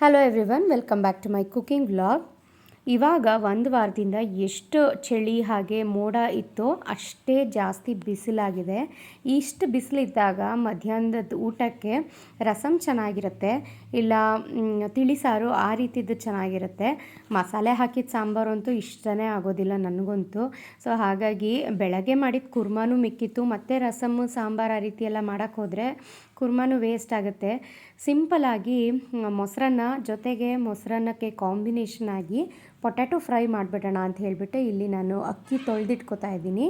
Hello everyone welcome back to my cooking vlog ಇವಾಗ ಒಂದು ವಾರದಿಂದ ಎಷ್ಟು ಚಳಿ ಹಾಗೆ ಮೋಡ ಇತ್ತೋ ಅಷ್ಟೇ ಜಾಸ್ತಿ ಬಿಸಿಲಾಗಿದೆ. ಇಷ್ಟು ಬಿಸಿಲಿದ್ದಾಗ ಮಧ್ಯಾಹ್ನದ ಊಟಕ್ಕೆ ರಸಮ್ ಚೆನ್ನಾಗಿರುತ್ತೆ, ಇಲ್ಲ ತಿಳಿಸಾರು ಆ ರೀತಿದ್ದು ಚೆನ್ನಾಗಿರುತ್ತೆ. ಮಸಾಲೆ ಹಾಕಿದ ಸಾಂಬಾರು ಅಂತೂ ಇಷ್ಟನೇ ಆಗೋದಿಲ್ಲ ನನಗಂತೂ. ಸೊ ಹಾಗಾಗಿ ಬೆಳಗ್ಗೆ ಮಾಡಿದ ಕುರ್ಮಾನೂ ಮಿಕ್ಕಿತ್ತು, ಮತ್ತು ರಸಮ್ಮು ಸಾಂಬಾರು ಆ ರೀತಿ ಎಲ್ಲ ಮಾಡೋಕ್ಕೆ ಹೋದರೆ ಕುರ್ಮಾನು ವೇಸ್ಟ್ ಆಗುತ್ತೆ. ಸಿಂಪಲಾಗಿ ಮೊಸರನ್ನ ಜೊತೆಗೆ ಮೊಸರನ್ನಕ್ಕೆ ಕಾಂಬಿನೇಷನ್ ಆಗಿ ಪೊಟ್ಯಾಟೊ ಫ್ರೈ ಮಾಡಿಬಿಡೋಣ ಅಂತ ಹೇಳಿಬಿಟ್ಟು ಇಲ್ಲಿ ನಾನು ಅಕ್ಕಿ ತೊಳೆದಿಟ್ಕೋತಾ ಇದ್ದೀನಿ.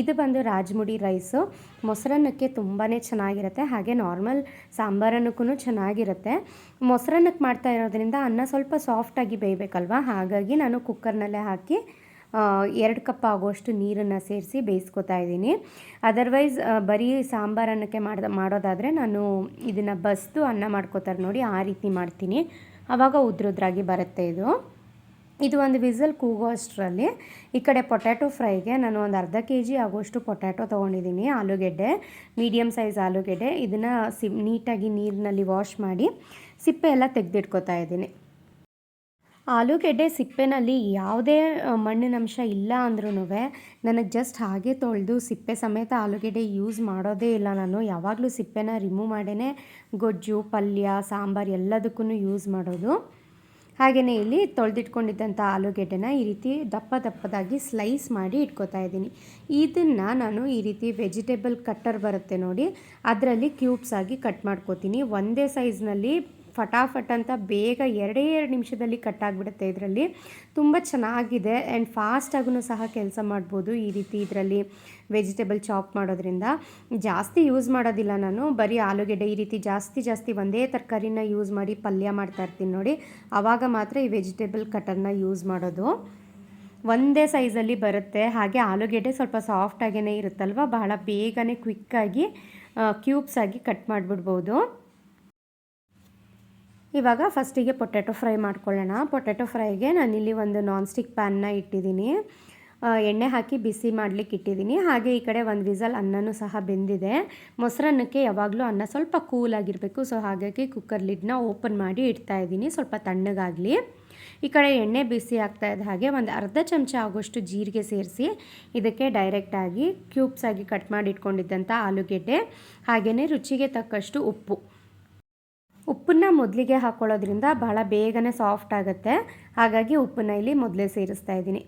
ಇದು ಬಂದು ರಾಜ್ಮುಡಿ ರೈಸು ಮೊಸರನ್ನಕ್ಕೆ ತುಂಬಾ ಚೆನ್ನಾಗಿರುತ್ತೆ. ಹಾಗೆ ನಾರ್ಮಲ್ ಸಾಂಬಾರನ್ನಕ್ಕೂ ಚೆನ್ನಾಗಿರುತ್ತೆ. ಮೊಸರನ್ನಕ್ಕೆ ಮಾಡ್ತಾ ಇರೋದ್ರಿಂದ ಅನ್ನ ಸ್ವಲ್ಪ ಸಾಫ್ಟಾಗಿ ಬೇಯಬೇಕಲ್ವ? ಹಾಗಾಗಿ ನಾನು ಕುಕ್ಕರ್ನಲ್ಲೇ ಹಾಕಿ ಎರಡು ಕಪ್ ಆಗುವಷ್ಟು ನೀರನ್ನು ಸೇರಿಸಿ ಬೇಯಿಸ್ಕೊತಾ ಇದ್ದೀನಿ. ಅದರ್ವೈಸ್ ಬರೀ ಸಾಂಬಾರನ್ನಕ್ಕೆ ಮಾಡ್ದ, ಮಾಡೋದಾದರೆ ನಾನು ಇದನ್ನು ಬಸ್ದು ಅನ್ನ ಮಾಡ್ಕೋತಾರೆ ನೋಡಿ ಆ ರೀತಿ ಮಾಡ್ತೀನಿ. ಆವಾಗ ಉದ್ರುದ್ರಾಗಿ ಬರುತ್ತೆ ಇದು. ಇದು ಒಂದು ವಿಸಲ್ ಕೂಗೋ ಅಷ್ಟರಲ್ಲಿ ಈ ಕಡೆ ಪೊಟ್ಯಾಟೊ ಫ್ರೈಗೆ ನಾನು ಒಂದು ಅರ್ಧ ಕೆ ಜಿ ಆಗುವಷ್ಟು ಪೊಟ್ಯಾಟೊ ತೊಗೊಂಡಿದ್ದೀನಿ, ಆಲೂಗೆಡ್ಡೆ ಮೀಡಿಯಮ್ ಸೈಜ್ ಆಲೂಗೆಡ್ಡೆ. ಇದನ್ನು ಸಿ ನೀಟಾಗಿ ನೀರಿನಲ್ಲಿ ವಾಶ್ ಮಾಡಿ ಸಿಪ್ಪೆ ಎಲ್ಲ ತೆಗೆದಿಟ್ಕೋತಾ ಇದ್ದೀನಿ. ಆಲೂಗೆಡ್ಡೆ ಸಿಪ್ಪೆನಲ್ಲಿ ಯಾವುದೇ ಮಣ್ಣಿನಂಶ ಇಲ್ಲ ಅಂದ್ರೂ ನನಗೆ ಜಸ್ಟ್ ಹಾಗೆ ತೊಳೆದು ಸಿಪ್ಪೆ ಸಮೇತ ಆಲೂಗೆಡ್ಡೆ ಯೂಸ್ ಮಾಡೋದೇ ಇಲ್ಲ. ನಾನು ಯಾವಾಗಲೂ ಸಿಪ್ಪೆನ ರಿಮೂವ್ ಮಾಡೇ ಗೊಜ್ಜು, ಪಲ್ಯ, ಸಾಂಬಾರು ಎಲ್ಲದಕ್ಕೂ ಯೂಸ್ ಮಾಡೋದು. ಹಾಗೆಯೇ ಇಲ್ಲಿ ತೊಳೆದಿಟ್ಕೊಂಡಿದ್ದಂಥ ಆಲೂಗೆಡ್ಡೆನ ಈ ರೀತಿ ದಪ್ಪ ದಪ್ಪದಾಗಿ ಸ್ಲೈಸ್ ಮಾಡಿ ಇಟ್ಕೋತಾ ಇದ್ದೀನಿ. ಇದನ್ನು ನಾನು ಈ ರೀತಿ ವೆಜಿಟೇಬಲ್ ಕಟ್ಟರ್ ಬರುತ್ತೆ ನೋಡಿ, ಅದರಲ್ಲಿ ಕ್ಯೂಬ್ಸ್ ಆಗಿ ಕಟ್ ಮಾಡ್ಕೋತೀನಿ. ಒಂದೇ ಸೈಜ್ನಲ್ಲಿ ಫಟಾಫಟ್ ಅಂತ ಬೇಗ ಎರಡೇ ಎರಡು ನಿಮಿಷದಲ್ಲಿ ಕಟ್ ಆಗಿಬಿಡುತ್ತೆ ಇದರಲ್ಲಿ. ತುಂಬ ಚೆನ್ನಾಗಿದೆ ಆ್ಯಂಡ್ ಫಾಸ್ಟಾಗೂ ಸಹ ಕೆಲಸ ಮಾಡ್ಬೋದು ಈ ರೀತಿ ಇದರಲ್ಲಿ ವೆಜಿಟೇಬಲ್ ಚಾಪ್ ಮಾಡೋದ್ರಿಂದ. ಜಾಸ್ತಿ ಯೂಸ್ ಮಾಡೋದಿಲ್ಲ ನಾನು, ಬರೀ ಆಲೂಗೆಡ್ಡೆ ಈ ರೀತಿ ಜಾಸ್ತಿ ಜಾಸ್ತಿ ಒಂದೇ ತರಕಾರಿನ ಯೂಸ್ ಮಾಡಿ ಪಲ್ಯ ಮಾಡ್ತಾ ಇರ್ತೀನಿ ನೋಡಿ. ಆವಾಗ ಮಾತ್ರ ಈ ವೆಜಿಟೇಬಲ್ ಕಟರ್ನ ಯೂಸ್ ಮಾಡೋದು. ಒಂದೇ ಸೈಜಲ್ಲಿ ಬರುತ್ತೆ. ಹಾಗೆ ಆಲೂಗೆಡ್ಡೆ ಸ್ವಲ್ಪ ಸಾಫ್ಟಾಗೇ ಇರುತ್ತಲ್ವ? ಬಹಳ ಬೇಗನೆ ಕ್ವಿಕ್ಕಾಗಿ ಕ್ಯೂಬ್ಸ್ ಆಗಿ ಕಟ್ ಮಾಡಿಬಿಡ್ಬೋದು. ಇವಾಗ ಫಸ್ಟಿಗೆ ಪೊಟ್ಯಾಟೊ ಫ್ರೈ ಮಾಡ್ಕೊಳ್ಳೋಣ. ಪೊಟ್ಯಾಟೊ ಫ್ರೈಗೆ ನಾನಿಲ್ಲಿ ಒಂದು ನಾನ್ ಸ್ಟಿಕ್ ಪ್ಯಾನ್ನ ಇಟ್ಟಿದ್ದೀನಿ. ಎಣ್ಣೆ ಹಾಕಿ ಬಿಸಿ ಮಾಡಲಿಕ್ಕೆ ಇಟ್ಟಿದ್ದೀನಿ. ಹಾಗೆ ಈ ಕಡೆ ಒಂದು ವಿಸಲ್ ಅನ್ನನೂ ಸಹ ಬೆಂದಿದೆ. ಮೊಸರನ್ನಕ್ಕೆ ಯಾವಾಗಲೂ ಅನ್ನ ಸ್ವಲ್ಪ ಕೂಲಾಗಿರಬೇಕು ಸೊ ಹಾಗಾಗಿ ಕುಕ್ಕರ್ ಲಿಡ್ನ ಓಪನ್ ಮಾಡಿ ಇಡ್ತಾ ಇದ್ದೀನಿ. ಸ್ವಲ್ಪ ತಣ್ಣಗಾಗಲಿ. ಈ ಕಡೆ ಎಣ್ಣೆ ಬಿಸಿ ಆಗ್ತಾ ಇದ್ದ ಹಾಗೆ ಒಂದು ಅರ್ಧ ಚಮಚ ಆಗೋಷ್ಟು ಜೀರಿಗೆ ಸೇರಿಸಿ ಇದಕ್ಕೆ ಡೈರೆಕ್ಟಾಗಿ ಕ್ಯೂಬ್ಸ್ ಆಗಿ ಕಟ್ ಮಾಡಿ ಇಟ್ಕೊಂಡಿದ್ದಂಥ ಆಲೂಗೆಡ್ಡೆ. ಹಾಗೆಯೇ ರುಚಿಗೆ ತಕ್ಕಷ್ಟು ಉಪ್ಪು. ಉಪ್ಪನ್ನ ಮೊದಲಿಗೆ ಹಾಕ್ಕೊಳ್ಳೋದ್ರಿಂದ ಬಹಳ ಬೇಗನೆ ಸಾಫ್ಟ್ ಆಗುತ್ತೆ. ಹಾಗಾಗಿ ಉಪ್ಪನ್ನ ಇಲ್ಲಿ ಮೊದಲೇ ಸೇರಿಸ್ತಾ ಇದ್ದೀನಿ.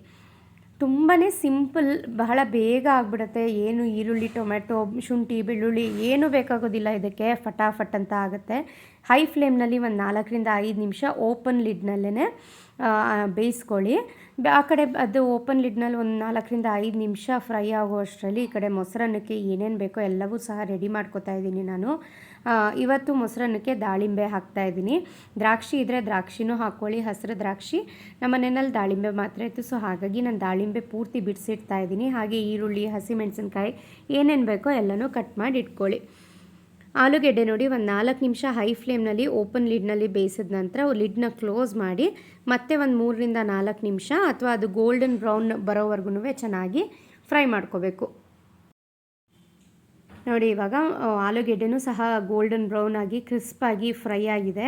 ತುಂಬಾ ಸಿಂಪಲ್, ಬಹಳ ಬೇಗ ಆಗಿಬಿಡುತ್ತೆ. ಏನು ಈರುಳ್ಳಿ ಟೊಮೆಟೊ ಶುಂಠಿ, ಬೆಳ್ಳುಳ್ಳಿ ಏನೂ ಬೇಕಾಗೋದಿಲ್ಲ ಇದಕ್ಕೆ. ಫಟಾಫಟ್ ಅಂತ ಆಗುತ್ತೆ. ಹೈ ಫ್ಲೇಮ್ನಲ್ಲಿ ಒಂದು ನಾಲ್ಕರಿಂದ ಐದು ನಿಮಿಷ ಓಪನ್ ಲಿಡ್ನಲ್ಲೇ ಬೇಯಿಸ್ಕೊಳ್ಳಿ. ಆ ಕಡೆ ಅದು ಓಪನ್ ಲಿಡ್ನಲ್ಲಿ ಒಂದು ನಾಲ್ಕರಿಂದ ಐದು ನಿಮಿಷ ಫ್ರೈ ಆಗುವಷ್ಟರಲ್ಲಿ ಈ ಕಡೆ ಮೊಸರನ್ನಕ್ಕೆ ಏನೇನು ಬೇಕೋ ಎಲ್ಲವೂ ಸಹ ರೆಡಿ ಮಾಡ್ಕೋತಾ ಇದ್ದೀನಿ ನಾನು. ಇವತ್ತು ಮೊಸರನ್ನಕ್ಕೆ ದಾಳಿಂಬೆ ಹಾಕ್ತಾ ಇದ್ದೀನಿ. ದ್ರಾಕ್ಷಿ ಇದ್ದರೆ ದ್ರಾಕ್ಷಿನೂ ಹಾಕ್ಕೊಳ್ಳಿ, ಹಸಿರು ದ್ರಾಕ್ಷಿ. ನಮ್ಮ ಮನೆಯಲ್ಲಿ ದಾಳಿಂಬೆ ಮಾತ್ರ ಇತ್ತು, ಸೊ ಹಾಗಾಗಿ ನಾನು ದಾಳಿಂಬೆ ಪೂರ್ತಿ ಬಿಡಿಸಿಡ್ತಾ ಇದ್ದೀನಿ. ಹಾಗೆ ಈರುಳ್ಳಿ, ಹಸಿಮೆಣಸಿನ್ಕಾಯಿ ಏನೇನು ಬೇಕೋ ಎಲ್ಲನೂ ಕಟ್ ಮಾಡಿ ಇಟ್ಕೊಳ್ಳಿ. ಆಲೂಗೆಡ್ಡೆ ನೋಡಿ ಒಂದು ನಾಲ್ಕು ನಿಮಿಷ ಹೈ ಫ್ಲೇಮ್ನಲ್ಲಿ ಓಪನ್ ಲಿಡ್ನಲ್ಲಿ ಬೇಯಿಸಿದ ನಂತರ ಲಿಡ್ನ ಕ್ಲೋಸ್ ಮಾಡಿ ಮತ್ತೆ ಒಂದು ಮೂರರಿಂದ ನಾಲ್ಕು ನಿಮಿಷ ಅಥವಾ ಅದು ಗೋಲ್ಡನ್ ಬ್ರೌನ್ ಬರೋವರೆಗೂ ಚೆನ್ನಾಗಿ ಫ್ರೈ ಮಾಡ್ಕೋಬೇಕು. ನೋಡಿ, ಇವಾಗ ಆಲೂಗೆಡ್ಡೆನೂ ಸಹ ಗೋಲ್ಡನ್ ಬ್ರೌನ್ ಆಗಿ ಕ್ರಿಸ್ಪಾಗಿ ಫ್ರೈ ಆಗಿದೆ.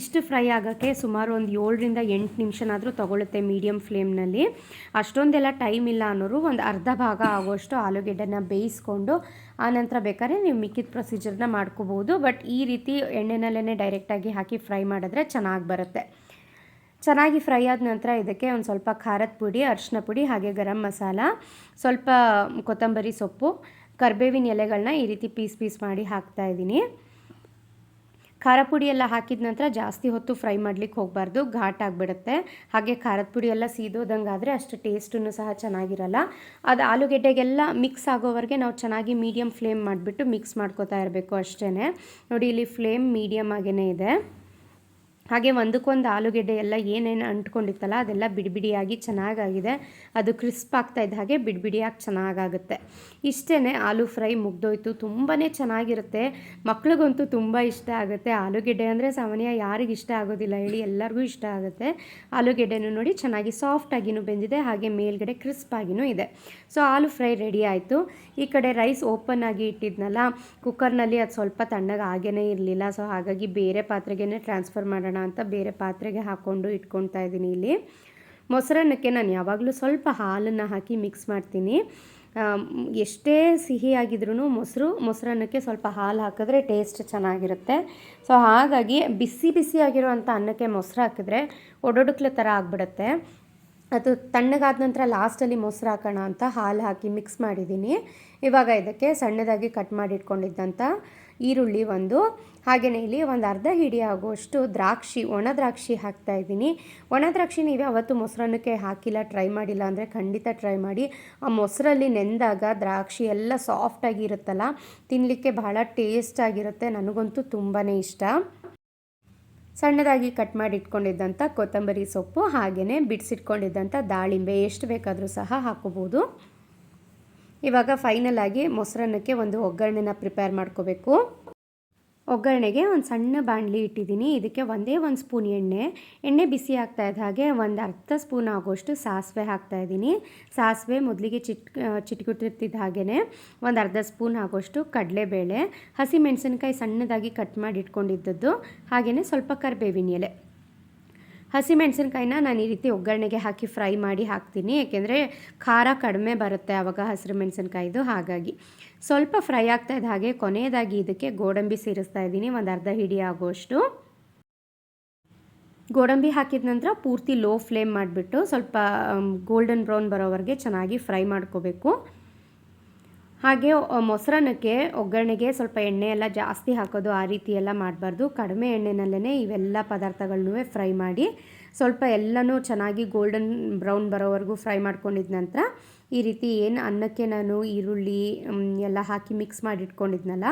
ಇಷ್ಟು ಫ್ರೈ ಆಗೋಕ್ಕೆ ಸುಮಾರು ಒಂದು ಏಳರಿಂದ ಎಂಟು ನಿಮಿಷನಾದರೂ ತೊಗೊಳುತ್ತೆ ಮೀಡಿಯಮ್ ಫ್ಲೇಮ್ನಲ್ಲಿ ಅಷ್ಟೊಂದೆಲ್ಲ ಟೈಮ್ ಇಲ್ಲ ಅನ್ನೋರು ಒಂದು ಅರ್ಧ ಭಾಗ ಆಗೋಷ್ಟು ಆಲೂಗೆಡ್ಡೆನ ಬೇಯಿಸ್ಕೊಂಡು ಆನಂತರ ಬೇಕಾದ್ರೆ ನೀವು ಮಿಕ್ಕಿದ ಪ್ರೊಸೀಜರ್ನ ಮಾಡ್ಕೋಬೋದು. ಬಟ್ ಈ ರೀತಿ ಎಣ್ಣೆನಲ್ಲೇ ಡೈರೆಕ್ಟಾಗಿ ಹಾಕಿ ಫ್ರೈ ಮಾಡಿದ್ರೆ ಚೆನ್ನಾಗಿ ಬರುತ್ತೆ. ಚೆನ್ನಾಗಿ ಫ್ರೈ ಆದ ನಂತರ ಇದಕ್ಕೆ ಒಂದು ಸ್ವಲ್ಪ ಖಾರದ ಪುಡಿ, ಅರಿಶಿನ ಪುಡಿ, ಹಾಗೆ ಗರಂ ಮಸಾಲ, ಸ್ವಲ್ಪ ಕೊತ್ತಂಬರಿ ಸೊಪ್ಪು ಕರ್ಬೇವಿನ ಎಲೆಗಳನ್ನ ಈ ರೀತಿ ಪೀಸ್ ಪೀಸ್ ಮಾಡಿ ಹಾಕ್ತಾ ಇದ್ದೀನಿ. ಖಾರ ಪುಡಿ ಎಲ್ಲ ಹಾಕಿದ ನಂತರ ಜಾಸ್ತಿ ಹೊತ್ತು ಫ್ರೈ ಮಾಡ್ಲಿಕ್ಕೆ ಹೋಗಬಾರ್ದು, ಘಾಟ್ ಆಗಿಬಿಡುತ್ತೆ. ಹಾಗೆ ಖಾರದ ಪುಡಿ ಎಲ್ಲ ಸೀದೋದಂಗೆ ಆದರೆ ಅಷ್ಟು ಟೇಸ್ಟನ್ನು ಸಹ ಚೆನ್ನಾಗಿರಲ್ಲ. ಅದು ಆಲೂಗೆಡ್ಡೆಗೆಲ್ಲ ಮಿಕ್ಸ್ ಆಗೋವರೆಗೆ ನಾವು ಚೆನ್ನಾಗಿ ಮೀಡಿಯಮ್ ಫ್ಲೇಮ್ ಮಾಡಿಬಿಟ್ಟು ಮಿಕ್ಸ್ ಮಾಡ್ಕೋತಾ ಇರಬೇಕು ಅಷ್ಟೇ ನೋಡಿ, ಇಲ್ಲಿ ಫ್ಲೇಮ್ ಮೀಡಿಯಮ್ ಆಗೇ ಇದೆ. ಹಾಗೆ ಒಂದಕ್ಕೊಂದು ಆಲೂಗೆಡ್ಡೆ ಎಲ್ಲ ಏನೇನು ಅಂಟ್ಕೊಂಡಿತ್ತಲ್ಲ ಅದೆಲ್ಲ ಬಿಡಿಬಿಡಿಯಾಗಿ ಚೆನ್ನಾಗಾಗಿದೆ. ಅದು ಕ್ರಿಸ್ಪ್ ಆಗ್ತಾ ಇದ್ದ ಹಾಗೆ ಬಿಡಿಬಿಡಿಯಾಗಿ ಚೆನ್ನಾಗಾಗುತ್ತೆ. ಇಷ್ಟೇ ಆಲೂ ಫ್ರೈ ಮುಗ್ದೋಯ್ತು. ತುಂಬಾ ಚೆನ್ನಾಗಿರುತ್ತೆ. ಮಕ್ಳಿಗಂತೂ ತುಂಬ ಇಷ್ಟ ಆಗುತ್ತೆ. ಆಲೂಗೆಡ್ಡೆ ಅಂದರೆ ಸಾಮಾನ್ಯ ಯಾರಿಗೆ ಇಷ್ಟ ಆಗೋದಿಲ್ಲ ಹೇಳಿ ಎಲ್ಲರಿಗೂ ಇಷ್ಟ ಆಗುತ್ತೆ. ಆಲೂಗೆಡ್ಡೆನೂ ನೋಡಿ ಚೆನ್ನಾಗಿ ಸಾಫ್ಟಾಗಿನೂ ಬೆಂದಿದೆ. ಹಾಗೆ ಮೇಲ್ಗಡೆ ಕ್ರಿಸ್ಪ್ ಆಗಿನೂ ಇದೆ. ಸೊ, ಆಲೂ ಫ್ರೈ ರೆಡಿ ಆಯಿತು. ಈ ಕಡೆ ರೈಸ್ ಓಪನ್ ಆಗಿ ಇಟ್ಟಿದ್ನಲ್ಲ, ಕುಕ್ಕರ್ನಲ್ಲಿ ಅದು ಸ್ವಲ್ಪ ತಣ್ಣಗೆ ಆಗೇ ಇರಲಿಲ್ಲ. ಸೊ, ಹಾಗಾಗಿ ಬೇರೆ ಪಾತ್ರೆಗೇ ಟ್ರಾನ್ಸ್ಫರ್ ಮಾಡೋಣ ಮಾಡೋಣ ಅಂತ ಬೇರೆ ಪಾತ್ರೆಗೆ ಹಾಕ್ಕೊಂಡು ಇಟ್ಕೊಳ್ತಾ ಇದ್ದೀನಿ ಇಲ್ಲಿ. ಮೊಸರನ್ನಕ್ಕೆ ನಾನು ಯಾವಾಗಲೂ ಸ್ವಲ್ಪ ಹಾಲನ್ನು ಹಾಕಿ ಮಿಕ್ಸ್ ಮಾಡ್ತೀನಿ. ಎಷ್ಟೇ ಸಿಹಿಯಾಗಿದ್ರೂ ಮೊಸರು, ಮೊಸರನ್ನಕ್ಕೆ ಸ್ವಲ್ಪ ಹಾಲು ಹಾಕಿದ್ರೆ ಟೇಸ್ಟ್ ಚೆನ್ನಾಗಿರುತ್ತೆ. ಸೊ ಹಾಗಾಗಿ ಬಿಸಿ ಬಿಸಿಯಾಗಿರುವಂಥ ಅನ್ನಕ್ಕೆ ಮೊಸರು ಹಾಕಿದ್ರೆ ಒಡೊಡುಕ್ಲೆ ಥರ ಆಗಿಬಿಡುತ್ತೆ. ಅದು ತಣ್ಣಗಾದ ನಂತರ ಲಾಸ್ಟಲ್ಲಿ ಮೊಸರು ಹಾಕೋಣ ಅಂತ ಹಾಲು ಹಾಕಿ ಮಿಕ್ಸ್ ಮಾಡಿದ್ದೀನಿ. ಇವಾಗ ಇದಕ್ಕೆ ಸಣ್ಣದಾಗಿ ಕಟ್ ಮಾಡಿ ಇಟ್ಕೊಂಡಿದ್ದಂಥ ಈರುಳ್ಳಿ ಒಂದು ಹಾಗೆಯೇ ಇಲ್ಲಿ ಒಂದು ಅರ್ಧ ಹಿಡಿ ಆಗುವಷ್ಟು ದ್ರಾಕ್ಷಿ, ಒಣ ದ್ರಾಕ್ಷಿ ಹಾಕ್ತಾ ಇದ್ದೀನಿ. ಒಣ ದ್ರಾಕ್ಷಿ ನೀವು ಯಾವತ್ತೂ ಮೊಸರನ್ನಕ್ಕೆ ಹಾಕಿಲ್ಲ, ಟ್ರೈ ಮಾಡಿಲ್ಲ ಅಂದರೆ ಖಂಡಿತ ಟ್ರೈ ಮಾಡಿ. ಆ ಮೊಸರಲ್ಲಿ ನೆಂದಾಗ ದ್ರಾಕ್ಷಿ ಎಲ್ಲ ಸಾಫ್ಟಾಗಿ ಇರುತ್ತಲ್ಲ ತಿನ್ನಲಿಕ್ಕೆ ಬಹಳ ಟೇಸ್ಟಾಗಿರುತ್ತೆ ನನಗಂತೂ ತುಂಬಾ ಇಷ್ಟ. ಸಣ್ಣದಾಗಿ ಕಟ್ ಮಾಡಿ ಇಟ್ಕೊಂಡಿದ್ದಂಥ ಕೊತ್ತಂಬರಿ ಸೊಪ್ಪು ಹಾಗೆಯೇ ಬಿಡಿಸಿಟ್ಕೊಂಡಿದ್ದಂಥ ದಾಳಿಂಬೆ, ಎಷ್ಟು ಬೇಕಾದರೂ ಸಹ ಹಾಕೋಬೋದು ಇವಾಗ ಫೈನಲ್ ಆಗಿ ಮೊಸರನ್ನಕ್ಕೆ ಒಂದು ಒಗ್ಗರಣೆನ ಪ್ರಿಪೇರ್ ಮಾಡ್ಕೋಬೇಕು. ಒಗ್ಗರಣೆಗೆ ಒಂದು ಸಣ್ಣ ಬಾಣಲಿ ಇಟ್ಟಿದ್ದೀನಿ. ಇದಕ್ಕೆ ಒಂದೇ ಒಂದು ಸ್ಪೂನ್ ಎಣ್ಣೆ. ಎಣ್ಣೆ ಬಿಸಿ ಆಗ್ತಾ ಇದ್ದ ಹಾಗೆ ಒಂದು ಅರ್ಧ ಸ್ಪೂನ್ ಆಗೋಷ್ಟು ಸಾಸಿವೆ ಹಾಕ್ತಾ ಇದ್ದೀನಿ. ಸಾಸಿವೆ ಮೊದಲಿಗೆ ಚಿಟ್ ಚಿಟ್ಕಿಟ್ಟಿರ್ತಿದ್ದ ಹಾಗೆಯೇ ಒಂದು ಅರ್ಧ ಸ್ಪೂನ್ ಆಗೋಷ್ಟು ಕಡಲೆಬೇಳೆ, ಹಸಿ ಮೆಣಸಿನ್ಕಾಯಿ ಸಣ್ಣದಾಗಿ ಕಟ್ ಮಾಡಿ ಇಟ್ಕೊಂಡಿದ್ದದ್ದು. ಹಾಗೆಯೇ ಸ್ವಲ್ಪ ಕರಿಬೇವಿನ ಎಲೆ. ಹಸಿಮೆಣಸಿನ್ಕಾಯಿನ ನಾನು ಈ ರೀತಿ ಒಗ್ಗರಣೆಗೆ ಹಾಕಿ ಫ್ರೈ ಮಾಡಿ ಹಾಕ್ತೀನಿ, ಏಕೆಂದರೆ ಖಾರ ಕಡಿಮೆ ಬರುತ್ತೆ ಆವಾಗ ಹಸಿರು ಮೆಣಸಿನ್ಕಾಯಿದು ಹಾಗಾಗಿ. ಸ್ವಲ್ಪ ಫ್ರೈ ಆಗ್ತಾ ಇದ್ದ ಹಾಗೆ ಕೊನೆಯದಾಗಿ ಇದಕ್ಕೆ ಗೋಡಂಬಿ ಸೇರಿಸ್ತಾ ಇದ್ದೀನಿ, ಒಂದು ಅರ್ಧ ಹಿಡಿ ಆಗೋಷ್ಟು. ಗೋಡಂಬಿ ಹಾಕಿದ ನಂತರ ಪೂರ್ತಿ ಲೋ ಫ್ಲೇಮ್ ಮಾಡಿಬಿಟ್ಟು ಸ್ವಲ್ಪ ಗೋಲ್ಡನ್ ಬ್ರೌನ್ ಬರೋವರೆಗೆ ಚೆನ್ನಾಗಿ ಫ್ರೈ ಮಾಡ್ಕೋಬೇಕು. ಹಾಗೆ ಮೊಸರನ್ನಕ್ಕೆ ಒಗ್ಗರಣೆಗೆ ಸ್ವಲ್ಪ ಎಣ್ಣೆ ಎಲ್ಲ ಜಾಸ್ತಿ ಹಾಕೋದು ಆ ರೀತಿ ಎಲ್ಲ ಮಾಡಬಾರ್ದು. ಕಡಿಮೆ ಎಣ್ಣೆನಲ್ಲೇ ಇವೆಲ್ಲ ಪದಾರ್ಥಗಳನ್ನೂ ಫ್ರೈ ಮಾಡಿ, ಸ್ವಲ್ಪ ಎಲ್ಲನೂ ಚೆನ್ನಾಗಿ ಗೋಲ್ಡನ್ ಬ್ರೌನ್ ಬರೋವರೆಗೂ ಫ್ರೈ ಮಾಡ್ಕೊಂಡಿದ ನಂತರ, ಈ ರೀತಿ ಏನು ಅನ್ನಕ್ಕೆ ನಾನು ಈರುಳ್ಳಿ ಎಲ್ಲ ಹಾಕಿ ಮಿಕ್ಸ್ ಮಾಡಿ ಇಟ್ಕೊಂಡಿದ್ನಲ್ಲ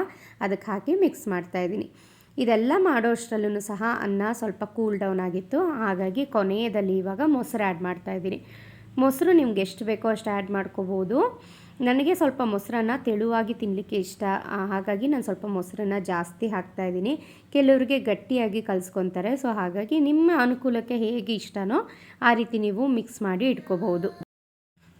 ಅದಕ್ಕೆ ಹಾಕಿ ಮಿಕ್ಸ್ ಮಾಡ್ತಾಯಿದ್ದೀನಿ ಇದೆಲ್ಲ ಮಾಡೋ ಅಷ್ಟರಲ್ಲೂ ಸಹ ಅನ್ನ ಸ್ವಲ್ಪ ಕೂಲ್ ಡೌನ್ ಆಗಿತ್ತು. ಹಾಗಾಗಿ ಕೊನೆಯದಲ್ಲಿ ಇವಾಗ ಮೊಸರು ಆ್ಯಡ್ ಮಾಡ್ತಾಯಿದ್ದೀನಿ ಮೊಸರು ನಿಮ್ಗೆ ಎಷ್ಟು ಬೇಕೋ ಅಷ್ಟು ಆ್ಯಡ್ ಮಾಡ್ಕೋಬೋದು. ನನಗೆ ಸ್ವಲ್ಪ ಮೊಸರನ್ನ ತೆಳುವಾಗಿ ತಿನ್ನಲಿಕ್ಕೆ ಇಷ್ಟ. ಹಾಗಾಗಿ ನಾನು ಸ್ವಲ್ಪ ಮೊಸರನ್ನ ಜಾಸ್ತಿ ಹಾಕ್ತಾ ಇದ್ದೀನಿ. ಕೆಲವರಿಗೆ ಗಟ್ಟಿಯಾಗಿ ಕಲಿಸ್ಕೊತಾರೆ. ಸೊ, ಹಾಗಾಗಿ ನಿಮ್ಮ ಅನುಕೂಲಕ್ಕೆ ಹೇಗೆ ಇಷ್ಟನೋ ಆ ರೀತಿ ನೀವು ಮಿಕ್ಸ್ ಮಾಡಿ ಇಟ್ಕೋಬಹುದು.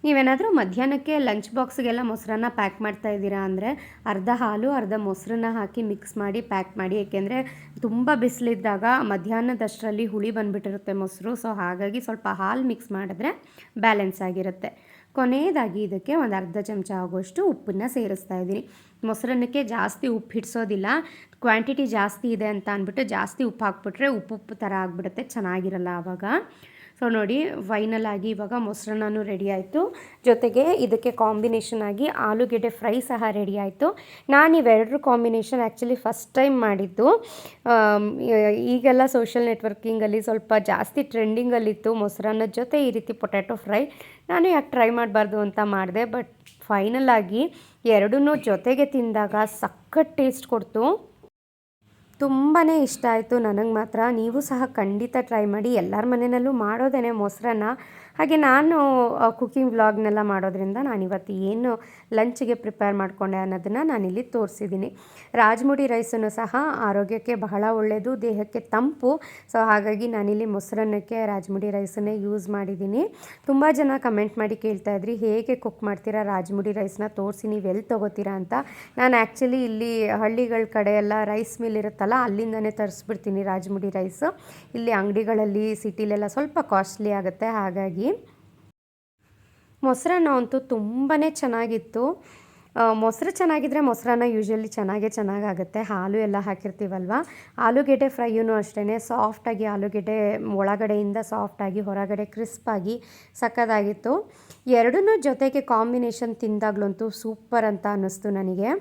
ನೀವೇನಾದರೂ ಮಧ್ಯಾಹ್ನಕ್ಕೆ ಲಂಚ್ ಬಾಕ್ಸ್ಗೆಲ್ಲ ಮೊಸರನ್ನ ಪ್ಯಾಕ್ ಮಾಡ್ತಾ ಇದ್ದೀರಾ ಅಂದರೆ ಅರ್ಧ ಹಾಲು, ಅರ್ಧ ಮೊಸರನ್ನ ಹಾಕಿ ಮಿಕ್ಸ್ ಮಾಡಿ ಪ್ಯಾಕ್ ಮಾಡಿ. ಏಕೆಂದರೆ ತುಂಬ ಬಿಸಿಲಿದ್ದಾಗ ಮಧ್ಯಾಹ್ನದಷ್ಟರಲ್ಲಿ ಹುಳಿ ಬಂದುಬಿಟ್ಟಿರುತ್ತೆ ಮೊಸರು. ಸೊ, ಹಾಗಾಗಿ ಸ್ವಲ್ಪ ಹಾಲು ಮಿಕ್ಸ್ ಮಾಡಿದ್ರೆ ಬ್ಯಾಲೆನ್ಸ್ ಆಗಿರುತ್ತೆ. ಕೊನೆಯದಾಗಿ ಇದಕ್ಕೆ ಒಂದು ಅರ್ಧ ಚಮಚ ಆಗೋಷ್ಟು ಉಪ್ಪನ್ನು ಸೇರಿಸ್ತಾ ಇದ್ದೀನಿ. ಮೊಸರನ್ನಕ್ಕೆ ಜಾಸ್ತಿ ಉಪ್ಪು ಹಿಡಿಸೋದಿಲ್ಲ. ಕ್ವಾಂಟಿಟಿ ಜಾಸ್ತಿ ಇದೆ ಅಂತ ಅಂದ್ಬಿಟ್ಟು ಜಾಸ್ತಿ ಉಪ್ಪು ಹಾಕ್ಬಿಟ್ರೆ ಉಪ್ಪು ಉಪ್ಪು ಥರ ಆಗಿಬಿಡುತ್ತೆ. ಚೆನ್ನಾಗಿರಲ್ಲ ಆವಾಗ. ಸೊ ನೋಡಿ ಫೈನಲ್ ಆಗಿ ಇವಾಗ ಮೊಸರನ್ನೂ ರೆಡಿ ಆಯಿತು. ಜೊತೆಗೆ ಇದಕ್ಕೆ ಕಾಂಬಿನೇಷನ್ ಆಗಿ ಆಲೂಗೆಡ್ಡೆ ಫ್ರೈ ಸಹ ರೆಡಿ ಆಯಿತು. ನಾನು ಇವೆರಡರ ಕಾಂಬಿನೇಷನ್ ಆ್ಯಕ್ಚುಲಿ ಫಸ್ಟ್ ಟೈಮ್ ಮಾಡಿದ್ದು. ಈಗೆಲ್ಲ ಸೋಷಿಯಲ್ ನೆಟ್ವರ್ಕಿಂಗಲ್ಲಿ ಸ್ವಲ್ಪ ಜಾಸ್ತಿ ಟ್ರೆಂಡಿಂಗಲ್ಲಿತ್ತು ಮೊಸರನ್ನದ ಜೊತೆ ಈ ರೀತಿ ಪೊಟ್ಯಾಟೊ ಫ್ರೈ ನಾನು ಯಾಕೆ ಟ್ರೈ ಮಾಡಬಾರ್ದು ಅಂತ ಮಾಡಿದೆ ಬಟ್ ಫೈನಲ್ ಆಗಿ ಎರಡೂ ಜೊತೆಗೆ ತಿಂದಾಗ ಸಖತ್ ಟೇಸ್ಟ್ ಕೊಡ್ತು. ತುಂಬಾ ಇಷ್ಟ ಆಯಿತು. ನನಗೆ ಮಾತ್ರ. ನೀವು ಸಹ ಖಂಡಿತ ಟ್ರೈ ಮಾಡಿ. ಎಲ್ಲರ ಮನೆಯಲ್ಲೂ ಮಾಡೋದೇ ಮೊಸರನ್ನ. ಹಾಗೆ ನಾನು ಕುಕ್ಕಿಂಗ್ ವ್ಲಾಗ್ನೆಲ್ಲ ಮಾಡೋದ್ರಿಂದ ನಾನಿವತ್ತು ಏನು ಲಂಚ್ಗೆ ಪ್ರಿಪೇರ್ ಮಾಡಿಕೊಂಡೆ ಅನ್ನೋದನ್ನು ನಾನಿಲ್ಲಿ ತೋರಿಸಿದ್ದೀನಿ. ರಾಜ್ಮುಡಿ ರೈಸನ್ನು ಸಹ ಆರೋಗ್ಯಕ್ಕೆ ಬಹಳ ಒಳ್ಳೆಯದು ದೇಹಕ್ಕೆ ತಂಪು. ಸೊ ಹಾಗಾಗಿ ನಾನಿಲ್ಲಿ ಮೊಸರನ್ನಕ್ಕೆ, ರಾಜ್ಮುಡಿ ರೈಸನ್ನೇ ಯೂಸ್ ಮಾಡಿದ್ದೀನಿ. ತುಂಬ ಜನ ಕಮೆಂಟ್ ಮಾಡಿ ಕೇಳ್ತಾ ಇದ್ರಿ, ಹೇಗೆ ಕುಕ್ ಮಾಡ್ತೀರಾ, ರಾಜ್ಮುಡಿ ರೈಸ್ನ ತೋರಿಸಿ ನೀವು ಎಲ್ಲಿ ತೊಗೋತೀರಾ ಅಂತ. ನಾನು ಆ್ಯಕ್ಚುಲಿ ಇಲ್ಲಿ ಹಳ್ಳಿಗಳ ಕಡೆ ಎಲ್ಲ ರೈಸ್ ಮಿಲ್ ಇರುತ್ತಲ್ಲ, ಅಲ್ಲಿಂದನೇ ತರಿಸ್ಬಿಡ್ತೀನಿ ರಾಜ್ಮುಡಿ ರೈಸು ಇಲ್ಲಿ ಅಂಗಡಿಗಳಲ್ಲಿ ಸಿಟಿಲೆಲ್ಲ ಸ್ವಲ್ಪ ಕಾಸ್ಟ್ಲಿ ಆಗುತ್ತೆ. ಹಾಗಾಗಿ ಮೊಸರನ್ನ ಅಂತೂ ತುಂಬಾ ಚೆನ್ನಾಗಿತ್ತು. ಮೊಸರು ಚೆನ್ನಾಗಿದ್ದರೆ ಮೊಸರನ್ನ ಯೂಶ್ವಲಿ ಚೆನ್ನಾಗೇ ಚೆನ್ನಾಗಾಗುತ್ತೆ. ಹಾಲು ಎಲ್ಲ ಹಾಕಿರ್ತೀವಲ್ವ? ಆಲೂಗೆಡ್ಡೆ ಫ್ರೈಯೂ ಅಷ್ಟೇ ಸಾಫ್ಟಾಗಿ ಆಲೂಗೆಡ್ಡೆ ಒಳಗಡೆಯಿಂದ ಸಾಫ್ಟಾಗಿ ಹೊರಗಡೆ ಕ್ರಿಸ್ಪಾಗಿ ಸಕ್ಕದಾಗಿತ್ತು. ಎರಡನ್ನೂ ಜೊತೆಗೆ ಕಾಂಬಿನೇಷನ್ ತಿಂದಾಗ್ಲಂತೂ ಸೂಪರ್ ಅಂತ ಅನ್ನಿಸ್ತು ನನಗೆ.